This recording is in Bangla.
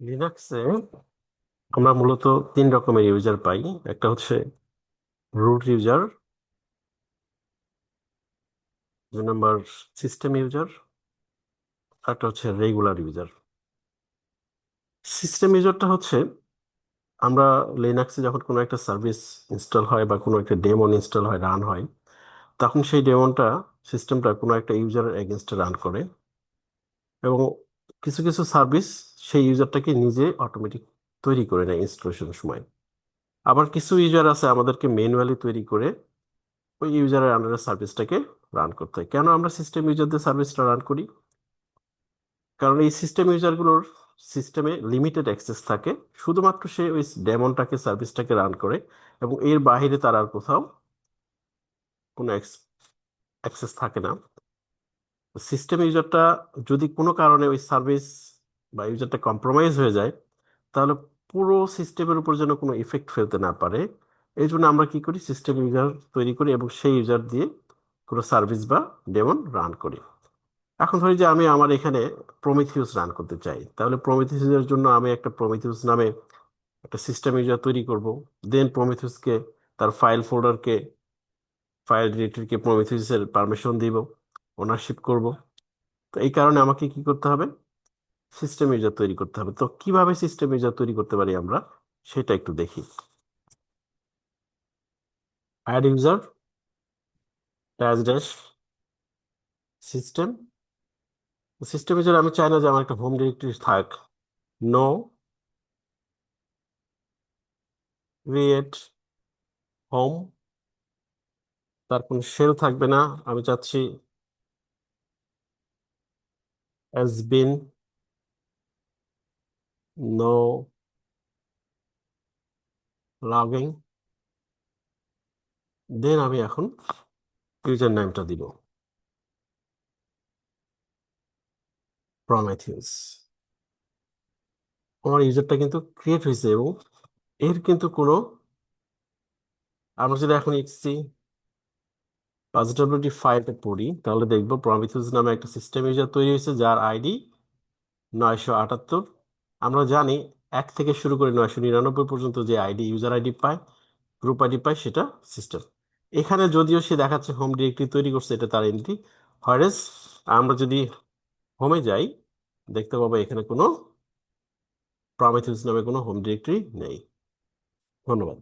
লিনাক্সে আমরা মূলত তিন রকমের ইউজার পাই। একটা হচ্ছে রুট ইউজার দুই নাম্বার সিস্টেম ইউজার একটা হচ্ছে রেগুলার ইউজার সিস্টেম ইউজারটা হচ্ছে আমরা লিনাক্সে যখন কোনো একটা সার্ভিস ইনস্টল হয় বা কোনো একটা ডেমন ইনস্টল হয় রান হয়, তখন সেই ডেমনটা সিস্টেমটা কোনো একটা ইউজারের এগেনস্টে রান করে। এবং কিছু কিছু সার্ভিস সেই ইউজারটাকে নিজে অটোমেটিক তৈরি করে নেয় ইনস্টলেশনের সময়। আবার কিছু ইউজার আছে আমাদেরকে ম্যানুয়ালি তৈরি করে ওই ইউজারের আন্ডারে সার্ভিসটাকে রান করতে হয়। কেন আমরা সিস্টেম ইউজারদের সার্ভিসটা রান করি? কারণ এই সিস্টেম ইউজারগুলোর সিস্টেমে লিমিটেড অ্যাক্সেস থাকে। শুধুমাত্র সে ওই ডেমনটাকে সার্ভিসটাকে রান করে এবং এর বাইরে তার আর কোথাও কোনো অ্যাক্সেস থাকে না। সিস্টেম ইউজারটা যদি কোনো কারণে ওই সার্ভিস বা ইউজারটা কম্প্রোমাইজ হয়ে যায়, তাহলে পুরো সিস্টেমের উপর যেন কোনো ইফেক্ট ফেলতে না পারে। এই জন্য আমরা কি করি? সিস্টেম ইউজার তৈরি করি এবং সেই ইউজার দিয়ে কোনো সার্ভিস বা ডেমন রান করি। এখন ধরি যে আমি আমার এখানে প্রমিথিউস রান করতে চাই। তাহলে প্রমিথিউসের জন্য আমি একটা প্রমিথিউস নামে একটা সিস্টেম ইউজার তৈরি করব। দেন প্রমিথিউসকে তার ফাইল ফোল্ডারকে ফাইল ডিরেক্টরিকে প্রমিথিউসের পারমিশন দিব। ওনারশিপ করব। তো এই কারণে আমাকে কি করতে হবে? সিস্টেম ইউজার তৈরি করতে হবে। তো কীভাবে সিস্টেম ইউজার তৈরি করতে পারি আমরা? সেটা একটু দেখি। Add user dash dash system system user আমি চাই না যে আমার একটা হোম ডিরেক্টরি থাক। নো ক্রিয়েট হোম তার কোনো শেল থাকবে না। আমি চাচ্ছি has been no logging. দেন আমি এখন ইউজার নেমটা দিব। প্রমেথিউস আমার ইউজারটা কিন্তু ক্রিয়েট হয়েছে এবং এর কিন্তু কোনো আমরা যদি এখন এক্সি পজিটিভিটি ফাইলটা পড়ি, তাহলে দেখব প্রমিথিউস নামে একটা সিস্টেম ইউজার তৈরি হয়েছে, যার আইডি নয়শো আটাত্তর। আমরা জানি এক থেকে শুরু করে নয়শো নিরানব্বই পর্যন্ত যে আইডি ইউজার আইডি পায় গ্রুপ আইডি পায়, সেটা সিস্টেম এখানে যদিও সে দেখাচ্ছে হোম ডিরেক্টরি তৈরি করছে, এটা তার এন্ট্রি হরেস আমরা যদি হোমে যাই, দেখতে পাবো এখানে কোনো প্রমিথিউস নামে কোনো হোম ডিরেক্টরি নেই। ধন্যবাদ।